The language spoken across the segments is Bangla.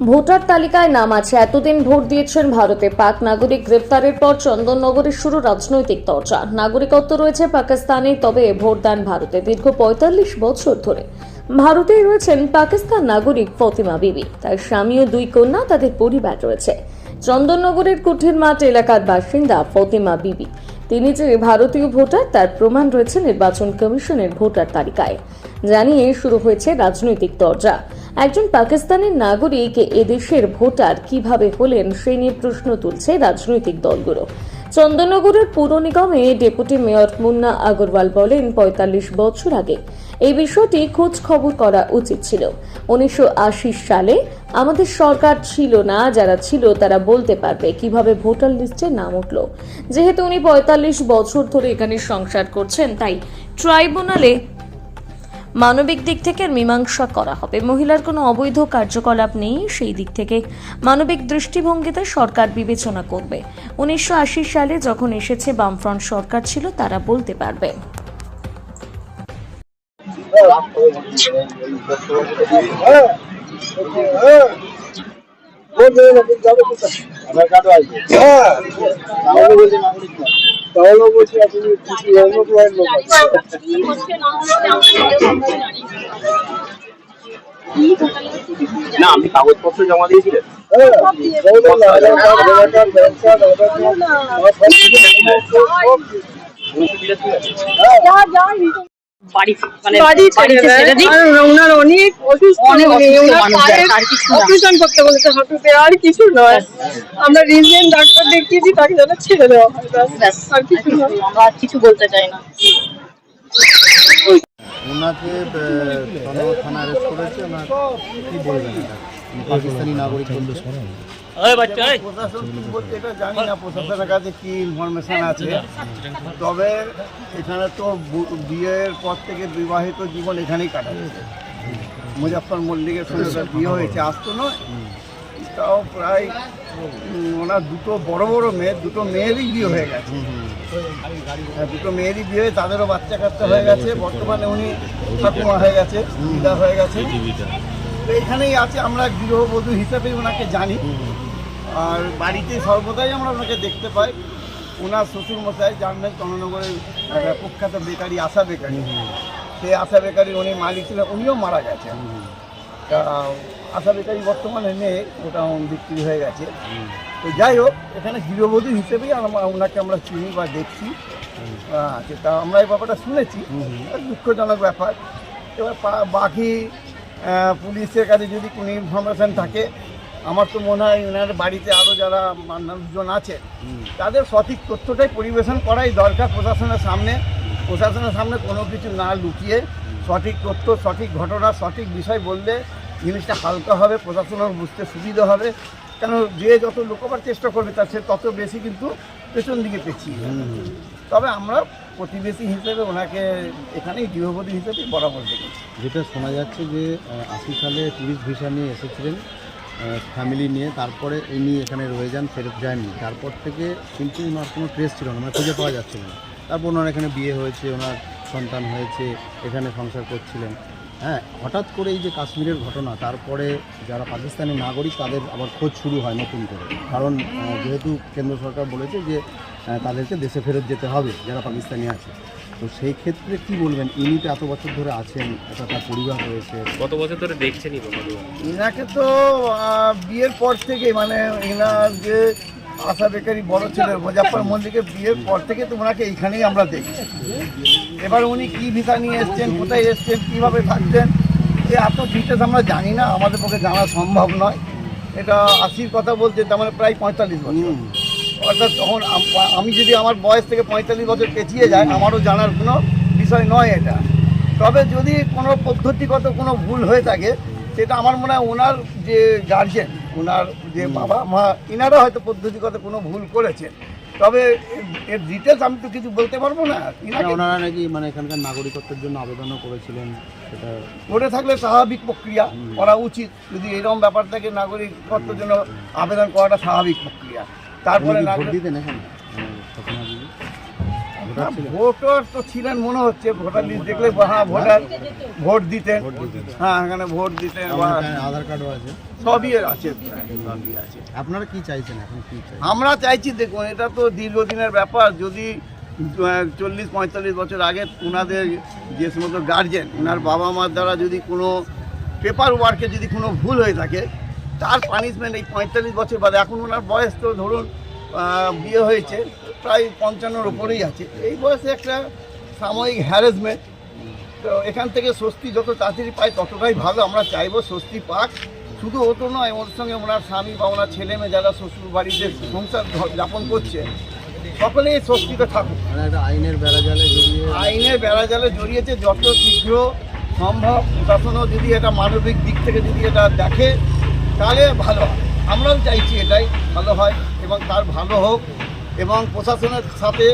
ভোটার তালিকায় নাম আছে। এতদিন ভোট দিয়েছেন ভারতে। পাক নাগরিক গ্রেপ্তারের পর চন্দননগরে শুরু রাজনৈতিক চর্চা নাগরিকত্ব রয়েছে পাকিস্তানে, তবে ভোট দেন ভারতে দীর্ঘ পঁয়তাল্লিশ বছর ধরে। ভারতেই রয়েছেন পাকিস্তান নাগরিক ফতিমা বিবি। তার স্বামী ও দুই কন্যা তাদের পরিবার রয়েছে। চন্দননগরের কুঠির মাঠ এলাকার বাসিন্দা ফতিমা বিবি। তিনি যে ভারতীয় ভোটার, তার প্রমাণ রয়েছে নির্বাচন কমিশনের ভোটার তালিকায়। জানিয়ে শুরু হয়েছে রাজনৈতিক দরজা একজন পাকিস্তানের নাগরিক এদেশের ভোটার কীভাবে হলেন, সে নিয়ে প্রশ্ন তুলছে রাজনৈতিক দলগুলো। চন্দননগরের পুর নিগমে ডেপুটি মেয়র মুন্না আগরওয়াল বলেন, পঁয়তাল্লিশ বছর আগে এই বিষয়টি খোঁজ খবর করা উচিত ছিল। উনিশশো আশি সালে আমাদের সরকার ছিল না, যারা ছিল তারা বলতে পারবে কীভাবে ভোটার লিস্টে নাম উঠল। যেহেতু উনি পঁয়তাল্লিশ বছর ধরে এখানে সংসার করছেন, তাই ট্রাইব্যুনালে মানবিক দিক থেকে মীমাংসা করা হবে। মহিলার কোনো অবৈধ কার্যকলাপ নেই, সেই দিক থেকে মানবিক দৃষ্টিভঙ্গিতে সরকার বিবেচনা করবে। উনিশশো আশি সালে যখন এসেছে বামফ্রন্ট সরকার ছিল, তারা বলতে পারবে। তাহলে বলছি আপনি কিছু অন্য কোনো লোক আছে। না। আপনি কাগজপত্র জমা দিয়েছিলেন? হ্যাঁ বাড়ি মানে বাড়িতে ছেড়ে দিই। ওনার অনেক অসুস্থ অনেক মানে আর কিছু অপারেশন করতে বলেছে হাঁটুতে আর কিছু নয়। আমরা রিজেন্ট ডাক্তার দেখিয়েছি তাকে যেন ছেড়ে দেওয়া ব্যাস। ব্যাস, আর কিছু না আমরা আর কিছু বলতে চাই না। ওনাকে থানা অ্যারেস্ট করেছে। ওনার কি বলবেন পাকিস্তানি নাগরিক বলছে প্রশাসন কি বলছে এটা জানি না প্রশাসনের কাছে কি ইনফরমেশন আছে। তবে এখানে তো বিয়ের পর থেকে বিবাহিত জীবন এখানেই কাটাচ্ছে মুজাফর মল্লিকের সঙ্গে বিয়ে হয়েছে আসতো নয়। তাও প্রায় ওনার দুটো বড় বড় মেয়ে দুটো মেয়েরই বিয়ে হয়ে গেছে। হ্যাঁ, দুটো মেয়েরই বিয়ে হয়ে তাদেরও বাচ্চা কাচ্চা হয়ে গেছে। বর্তমানে উনি ঠাকুমা হয়ে গেছে দিদা হয়ে গেছে। এখানেই আছে আমরা গৃহবধূ হিসাবেই ওনাকে জানি। আর বাড়িতে সর্বদাই আমরা ওনাকে দেখতে পাই। ওনার শ্বশুর মশাই জানবেন চন্দ্রনগরের প্রখ্যাত বেকারি আশা বেকারি। সেই আশা বেকারি উনি মালিক ছিলেন উনিও মারা গেছেন। তা আশা বেকারি বর্তমানে নেই ওটা বিক্রি হয়ে গেছে। তো যাই হোক এখানে গৃহবধূ হিসেবেই আমরা ওনাকে আমরা চিনি বা দেখছি। হ্যাঁ, তা আমরা এই ব্যাপারটা শুনেছি। দুঃখজনক ব্যাপার। এবার বাকি পুলিশের কাছে যদি কোনো ইনফরমেশন থাকে আমার তো মনে হয় ওনার বাড়িতে আরও যারা মানুষজন আছে তাদের সঠিক তথ্যটাই পরিবেশন করাই দরকার প্রশাসনের সামনে। প্রশাসনের সামনে কোনো কিছু না লুকিয়ে সঠিক তথ্য সঠিক ঘটনা সঠিক বিষয় বললে জিনিসটা হালকা হবে প্রশাসনের বুঝতে সুবিধা হবে। কেন যে যত লুকোবার চেষ্টা করবে তার সে তত বেশি কিন্তু পেছন দিকে পেছিয়ে তবে আমরা প্রতিবেশী হিসেবে ওনাকে এখানেই গৃহবধূ হিসেবে বরাবর দেখেছি। যেটা শোনা যাচ্ছে যে আশি সালে টুরিস্ট ভিসা নিয়ে এসেছিলেন। ফ্যামিলি নিয়ে, তারপরে ইনি এখানে রয়ে যান, ফেরত যায়নি। তারপর থেকে কিন্তু ওনার কোনো ট্রেস ছিল না মানে খুঁজে পাওয়া যাচ্ছিল না। তারপর ওনার এখানে বিয়ে হয়েছে, ওনার সন্তান হয়েছে, এখানে সংসার করছিলেন। হ্যাঁ হঠাৎ করে এই যে কাশ্মীরের ঘটনা, তারপরে যারা পাকিস্তানি নাগরিক, তাদের আবার খোঁজ শুরু হয় নতুন করে। কারণ যেহেতু কেন্দ্র সরকার বলেছে যে তাদেরকে দেশে ফেরত যেতে হবে যারা পাকিস্তানি আছে। তো সেই ক্ষেত্রে কি বলবেন? ইনি তো এত বছর ধরে আছেন একটা তার পরিবার রয়েছে। কত বছর ধরে দেখছেনই বাবা ইনাকে তো বিয়ের পর থেকে মানে ইনার যে আশা বেকারি বড় ছেলে মুজাফর মল্লিকের বিয়ের পর থেকে তো ওনাকে এইখানেই আমরা দেখি এবার উনি কি ভিসা নিয়ে এসছেন কোথায় এসছেন কীভাবে থাকছেন এ এত ডিটেলস আমরা জানি না আমাদের পক্ষে জানা সম্ভব নয়। এটা আশির কথা বলতে তার মানে প্রায় পঁয়তাল্লিশ বছর। অর্থাৎ তখন আমি যদি আমার বয়স থেকে পঁয়তাল্লিশ বছর পেছিয়ে যায় আমারও জানার কোনো বিষয় নয় এটা। তবে যদি কোনো পদ্ধতিগত কোনো ভুল হয়ে থাকে সেটা আমার মনে হয় ওনার যে গার্জেন ওনার যে বাবা মা ইনারা হয়তো পদ্ধতিগত কোনো ভুল করেছেন তবে এর- ডিটেলস আমি তো কিছু বলতে পারব না। না, ওনারা নাকি মানে এখানকার নাগরিকত্বের জন্য আবেদনও করেছিলেন সেটা করে থাকলে স্বাভাবিক প্রক্রিয়া করা উচিত। যদি এরকম ব্যাপার থাকে নাগরিকত্বের জন্য আবেদন করাটা স্বাভাবিক প্রক্রিয়া। তারপরে ভোট দিতেন এখানে ভোটার তো ছিলেন মনে হচ্ছে ভোটার লিস্ট দেখলে হ্যাঁ ভোটার ভোট দিতেন। হ্যাঁ এখানে ভোট দিতেন আধার কার্ডও আছে? সবই আছে সবই আছে। আপনারা কি চাইছেন এখন? কি আমরা চাইছি দেখুন এটা তো দীর্ঘদিনের ব্যাপার। যদি চল্লিশ পঁয়তাল্লিশ বছর আগে ওনাদের যে সমস্ত গার্জেন ওনার বাবা মার দ্বারা যদি কোনো পেপার ওয়ার্কে যদি কোনো ভুল হয়ে থাকে তার পানিশমেন্ট এই পঁয়তাল্লিশ বছর বাদে। এখন ওনার বয়স তো ধরুন বিয়ে হয়েছে প্রায় পঞ্চান্নর ওপরেই আছে। এই বয়সে একটা সাময়িক হ্যারাসমেন্ট তো এখান থেকে স্বস্তি যত তাড়াতাড়ি পায় ততটাই ভালো। আমরা চাইব স্বস্তি পাক। শুধু ওতো নয় ওর সঙ্গে ওনার স্বামী বা ওনার ছেলে মেয়ে যারা শ্বশুর বাড়িতে সংসার যাপন করছে সকলেই স্বস্তিতে থাকুক। মানে আইনের বেড়াজালে জড়িয়ে আইনের বেড়াজালে জড়িয়েছে যত শীঘ্র সম্ভব। প্রশাসনও যদি এটা মানবিক দিক থেকে যদি এটা দেখে তাহলে ভালো আমরাও চাইছি এটাই ভালো হয় এবং তার ভালো হোক এবং প্রশাসনের সাথে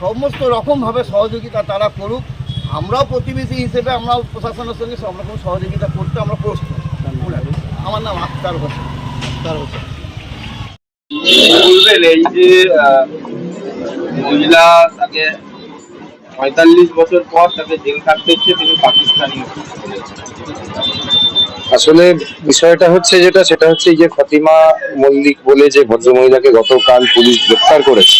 সমস্ত রকমভাবে সহযোগিতা তারা করুক। আমরাও প্রতিবেশী হিসেবে আমরাও প্রশাসনের সঙ্গে সব রকম সহযোগিতা করতে আমরা প্রস্তুত। আমার নাম আক্তার হোসেন। তার হচ্ছে বলবেন এই যে মহিলা তাকে পঁয়তাল্লিশ বছর পর তাকে জেল কাটতে হচ্ছে তিনি পাকিস্তানি। আসলে বিষয়টা হচ্ছে যেটা, সেটা হচ্ছে যে ফতিমা মল্লিক বলে যে ভদ্রমহিলাকে গতকাল পুলিশ গ্রেপ্তার করেছে,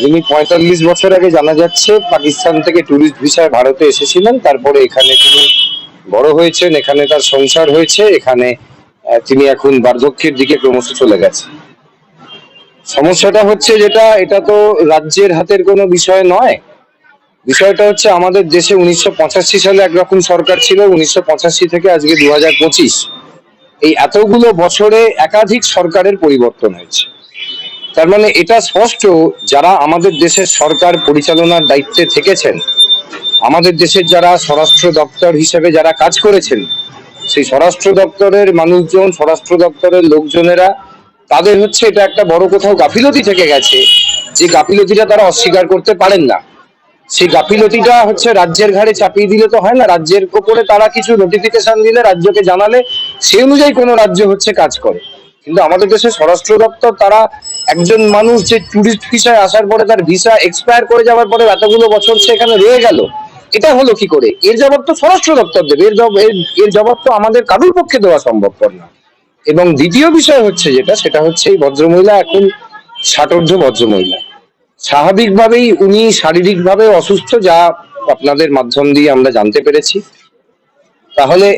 যিনি পঁয়তাল্লিশ বছর আগে জানা যাচ্ছে পাকিস্তান থেকে ট্যুরিস্ট ভিসায় ভারতে এসেছিলেন, তারপরে এখানে তিনি বড় হয়েছেন, এখানে তার সংসার হয়েছে, এখানে তিনি এখন বার্ধক্যের দিকে ক্রমশ চলে গেছে সমস্যাটা হচ্ছে যেটা, এটা তো রাজ্যের হাতের কোনো বিষয় নয় বিষয়টা হচ্ছে আমাদের দেশে উনিশশো পঁচাশি সালে একরকম সরকার ছিল, উনিশশো পঁচাশি থেকে আজকে দু হাজার পঁচিশ। এই এতগুলো বছরে একাধিক সরকারের পরিবর্তন হয়েছে। তার মানে এটা স্পষ্ট, যারা আমাদের দেশের সরকার পরিচালনার দায়িত্বে থেকেছেন, আমাদের দেশের যারা স্বরাষ্ট্র দপ্তর হিসেবে যারা কাজ করেছেন, সেই স্বরাষ্ট্র দপ্তরের মানুষজন, স্বরাষ্ট্র দপ্তরের লোকজনেরা, তাদের হচ্ছে এটা একটা বড় কোথাও গাফিলতি থেকে গেছে, যে গাফিলতিটা তারা অস্বীকার করতে পারেন না। সেই গাফিলতিটা হচ্ছে রাজ্যের ঘাড়ে চাপিয়ে দিলে তো হয় না, রাজ্যের উপরে তারা কিছু নোটিফিকেশন দিলে রাজ্যকে জানালে, সেই অনুযায়ী কোনো রাজ্য হচ্ছে কাজ করে। কিন্তু আমাদের দেশের স্বরাষ্ট্র দপ্তর তারা একজন মানুষ যে ট্যুরিস্ট ভিসায় আসার পরে তার ভিসা এক্সপায়ার করে যাওয়ার পরে এতগুলো বছর সে এখানে রয়ে গেল, এটা হলো কি করে? এর জবাব তো স্বরাষ্ট্র দপ্তর দেবে, এর- এর জবাব তো আমাদের কারুর পক্ষে দেওয়া সম্ভবপর না। এবং দ্বিতীয় বিষয় হচ্ছে যেটা, সেটা হচ্ছে এই ভদ্রমহিলা এখন ষাটোর্ধ ভদ্রমহিলা। স্বাভাবিকভাবেই উনি শারীরিকভাবে অসুস্থ, যা আপনাদের মাধ্যম দিয়ে আমরা জানতে পেরেছি। তাহলে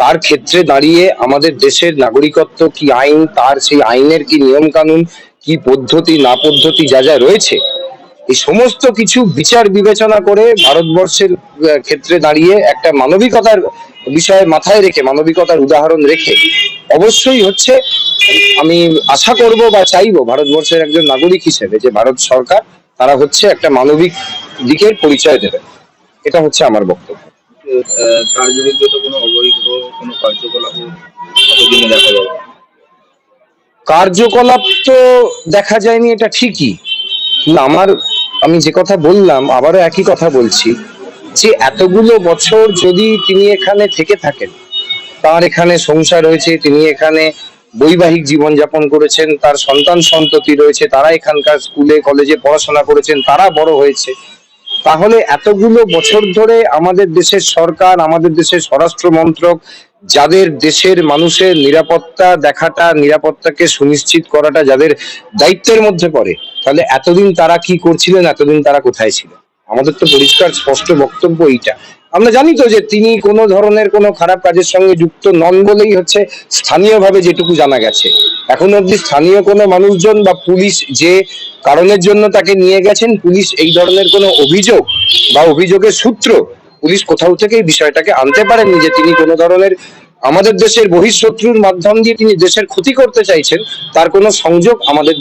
তার ক্ষেত্রে দাঁড়িয়ে আমাদের দেশের নাগরিকত্ব কি আইন, তার সেই আইনের কি নিয়ম কানুন কি পদ্ধতি, না পদ্ধতি যা যা রয়েছে এই সমস্ত কিছু বিচার বিবেচনা করে ভারতবর্ষের ক্ষেত্রে দাঁড়িয়ে একটা মানবিকতার বিষয়ে মাথায় রেখে মানবিকতার উদাহরণ রেখে অবশ্যই হচ্ছে আমি আশা করব বা চাইব ভারতবর্ষের একজন নাগরিক হিসেবে যে ভারত সরকার তারা হচ্ছে একটা মানবিক দিকের পরিচয় দেবে। এটা হচ্ছে আমার বক্তব্য। তার বিরুদ্ধে তো কোনো অবৈধ কোনো কার্যকলাপ দেখা যাবে কার্যকলাপ তো দেখা যায়নি এটা ঠিকই। আমার আমি যে কথা বললাম, আবারও একই কথা বলছি, যে এতগুলো বছর যদি তিনি এখানে থেকে থাকেন, তার এখানে সংসার রয়েছে তিনি এখানে বৈবাহিক জীবনযাপন করেছেন, তার সন্তান সন্ততি রয়েছে, তারা এখানকার স্কুলে, কলেজে পড়াশোনা করেছেন, তারা বড় হয়েছে তাহলে এতগুলো বছর ধরে আমাদের দেশের সরকার, আমাদের দেশের স্বরাষ্ট্র মন্ত্রক, যাদের দেশের মানুষের নিরাপত্তা দেখাটা, নিরাপত্তাকে সুনিশ্চিত করাটা যাদের দায়িত্বের মধ্যে পড়ে, তাহলে এতদিন তারা কি করছিলেন, এতদিন তারা কোথায় ছিল আমাদের তো পরিষ্কার, স্পষ্ট বক্তব্য এইটা। আমরা জানি তো যে তিনি কোনো ধরনের কোনো খারাপ কাজের সঙ্গে যুক্ত নন বলেই হচ্ছে স্থানীয়ভাবে যেটুকু জানা গেছে। এখন অবধি স্থানীয় কোনো মানুষজন বা পুলিশ যে কারণের জন্য তাকে নিয়ে গেছেন, পুলিশ এই ধরনের কোনো অভিযোগ বা অভিযোগের সূত্র পুলিশ কোথাও থেকে এই বিষয়টাকে আনতে পারেননি যে তিনি কোনো ধরনের আমাদের দেশের বহিঃশত্রুর মাধ্যম দিয়ে তিনি দেশের ক্ষতি করতে চাইছেন, তার কোনো সংযোগ আমাদের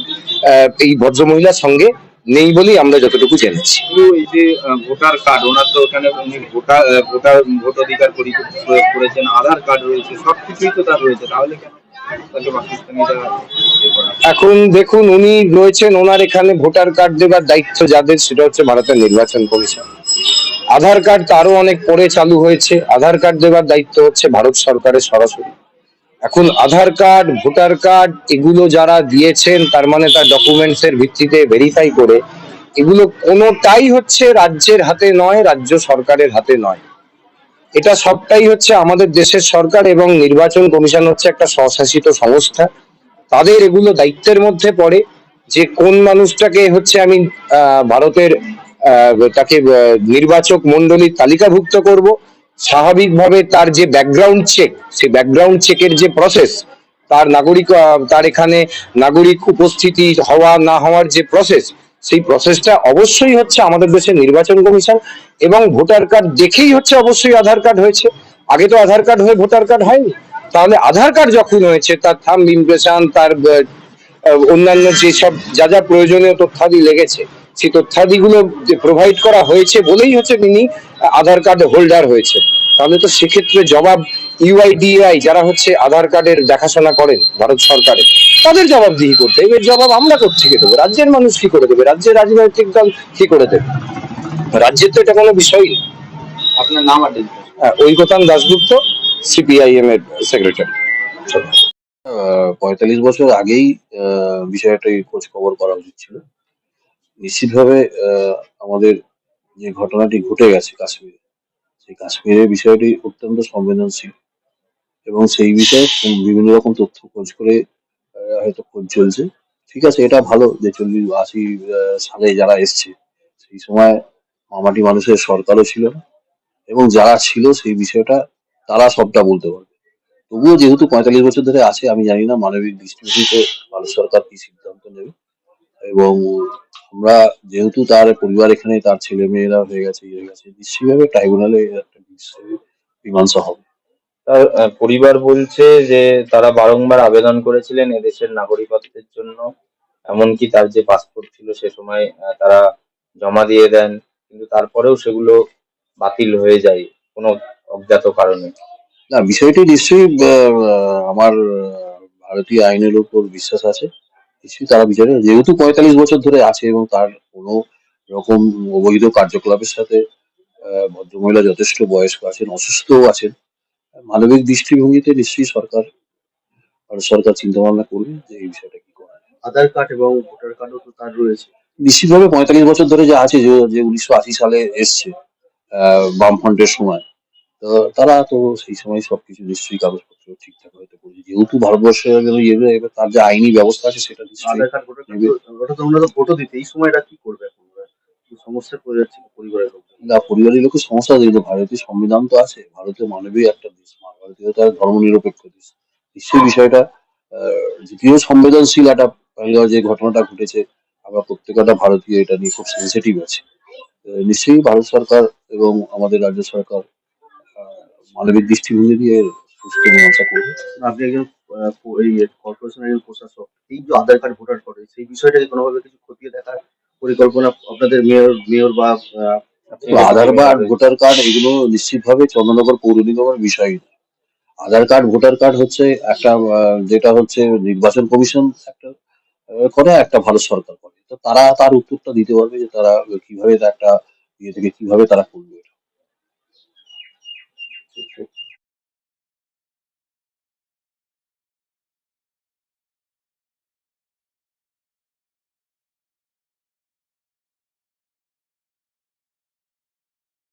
এই ভদ্রমহিলার সঙ্গে নেই বলেই আমরা যতটুকু জেনেছি। এই যে ভোটার কার্ড ওনার তো ওখানে উনি ভোটার ভোটার ভোটাধিকার প্রয়োগ করেছেন আধার কার্ড রয়েছে সবকিছুই তো তার রয়েছে। তাহলে কেন এখন দেখুন উনি রয়েছেন ওনার এখানে ভোটার কার্ড দেবার দায়িত্ব যাদের সেটা হচ্ছে ভারতের নির্বাচন কমিশন। আধার কার্ড তারও অনেক পরে চালু হয়েছে আধার কার্ড দেবার দায়িত্ব হচ্ছে ভারত সরকারের সরাসরি। এখন আধার কার্ড, ভোটার কার্ড এগুলো যারা দিয়েছেন, তার মানে তার ডকুমেন্টস এর ভিত্তিতে ভেরিফাই করে, এগুলো কোনোটাই হচ্ছে রাজ্যের হাতে নয়, রাজ্য সরকারের হাতে নয়। এটা সবটাই হচ্ছে আমাদের দেশের সরকার এবং নির্বাচন কমিশন হচ্ছে একটা স্বশাসিত সংস্থা। তাদের এগুলো দায়িত্বের মধ্যে পড়ে যে কোন মানুষটাকে হচ্ছে আমি ভারতের তাকে নির্বাচক মন্ডলীর তালিকাভুক্ত করব। স্বাভাবিকভাবে তার যে ব্যাকগ্রাউন্ড চেক সেই ব্যাকগ্রাউন্ড চেকের যে প্রসেস তার নাগরিক তার এখানে নাগরিক উপস্থিতি হওয়া, না হওয়ার যে প্রসেস সেই প্রসেসটা অবশ্যই হচ্ছে আমাদের দেশের নির্বাচন কমিশন এবং ভোটার কার্ড দেখেই হচ্ছে অবশ্যই আধার কার্ড হয়েছে। আগে তো আধার কার্ড হয়ে ভোটার কার্ড হয়নি। তাহলে আধার কার্ড যখন হয়েছে, তার থাম ইমপ্রেশন তার অন্যান্য যেসব যা যা প্রয়োজনীয় তথ্যাদি লেগেছে সেই তথ্যাদিগুলো প্রোভাইড করা হয়েছে বলেই হচ্ছে তিনি আধার কার্ড হোল্ডার হয়েছে। তাহলে তো সেক্ষেত্রে জবাব ইউআইডিআই যারা হচ্ছে আধার কার্ডের দেখাশোনা করেন ভারত সরকারের তাদের জবাবদিহি করতে হবে। এর জবাব আমরা কোথেকে দেবো? রাজ্যের মানুষ কি করে দেবে? রাজ্যের রাজনৈতিক দল কি করে দেবে? রাজ্যের তো এটা কোনো বিষয়ই না। আপনার নাম। হ্যাঁ, ঐকতান দাশগুপ্ত সিপিআইএম এর সেক্রেটারি পঁয়তাল্লিশ বছর আগেই আহ, বিষয়টাই খোঁজ খবর করা উচিত ছিল। নিশ্চিতভাবে আমাদের যে ঘটনাটি ঘটে গেছে কাশ্মীরে, সেই কাশ্মীরের বিষয়টি অত্যন্ত সংবেদনশীল এবং সেই বিষয়ে বিভিন্ন রকম তথ্য খোঁজ করে হয়তো খোঁজ চলছে। ঠিক আছে, এটা ভালো যে চল্লিশ, আশি সালে যারা এসছে, সেই সময় মামাটি মানুষের সরকারও ছিল না এবং যারা ছিল সেই বিষয়টা তারা সবটা বলতে পারবে। তবুও যেহেতু পঁয়তাল্লিশ বছর ধরে আছে, আমি জানি না মানবিক দৃষ্টিভঙ্গিতে ভারত সরকার কি সিদ্ধান্ত নেবে এবং আমরা যেহেতু তার পরিবার এখানে তার ছেলে মেয়েরা হয়ে গেছে ইয়ে গেছে নিশ্চয়ইভাবে ট্রাইব্যুনালে একটা মীমাংসা হবে। তার পরিবার বলছে যে তারা বারংবার আবেদন করেছিলেন এদেশের নাগরিকত্বের জন্য এমনকি তার যে পাসপোর্ট ছিল সে সময় তারা জমা দিয়ে দেন কিন্তু তারপরেও সেগুলো বাতিল হয়ে যায় কোনো অজ্ঞাত কারণে। না বিষয়টি নিশ্চয়ই আমার ভারতীয় আইনের উপর বিশ্বাস আছে। নিশ্চয়ই তারা বিচারে যেহেতু পঁয়তাল্লিশ বছর ধরে আছে এবং তার কোনো রকম অবৈধ কার্যকলাপের সাথে ভদ্রমহিলা যথেষ্ট বয়স্ক আছেন অসুস্থও আছেন মানবিক দৃষ্টিভঙ্গিতে নিশ্চয়ই সরকার সরকার চিন্তা ভাবনা করবে যে এই বিষয়টা কি করা। আধার কার্ড এবং ভোটার কার্ডও তো তার রয়েছে। নিশ্চিতভাবে পঁয়তাল্লিশ বছর ধরে যা আছে যে উনিশশো আশি সালে এসছে আহ, বামফ্রন্টের সময়। তো তারা তো সেই সময় সবকিছু নিশ্চয়ই কাগজপত্র ঠিকঠাক হয়তো যেহেতু ভারতবর্ষে ইয়ে এবার তার যে আইনি ব্যবস্থা আছে সেটা। ওটা তো ওনারা ভোটও দিতে এই সময়টা কি করবে? পড়ে যাচ্ছে পরিবারের লোক না পরিবারের লোকের সমস্যা ভারতীয় সংবিধান তো আছে। মানবীয় একটা দেশ ভারতীয় তার ধর্ম নিরপেক্ষ দেশ। নিশ্চয়ই বিষয়টা আহ, যদিও সংবেদনশীল একটা যে ঘটনাটা ঘটেছে আমরা প্রত্যেকটা ভারতীয় এটা নিয়ে খুব সেন্সিটিভ আছে। নিশ্চয়ই ভারত সরকার এবং আমাদের রাজ্য সরকার মানবিক দৃষ্টিভঙ্গি দিয়ে আপনি একজন আহ, প- এই কর্পোরেশনের একজন প্রশাসক এই যে আধার কার্ড ভোটার কার্ড সেই বিষয়টাকে কোনোভাবে কিছু খতিয়ে দেখার পরিকল্পনা আপনাদের মেয়র মেয়র বা আধার কার্ড ভোটার কার্ড এগুলো নিশ্চিতভাবে চন্দ্রনগর পৌর নিগমের বিষয়। না আধার কার্ড ভোটার কার্ড হচ্ছে একটা আহ, যেটা হচ্ছে নির্বাচন কমিশন একটা করে একটা ভারত সরকার করে। তো তারা তার উত্তরটা দিতে পারবে যে তারা কীভাবে এটা একটা ইয়ে থেকে কীভাবে তারা করবে এটা।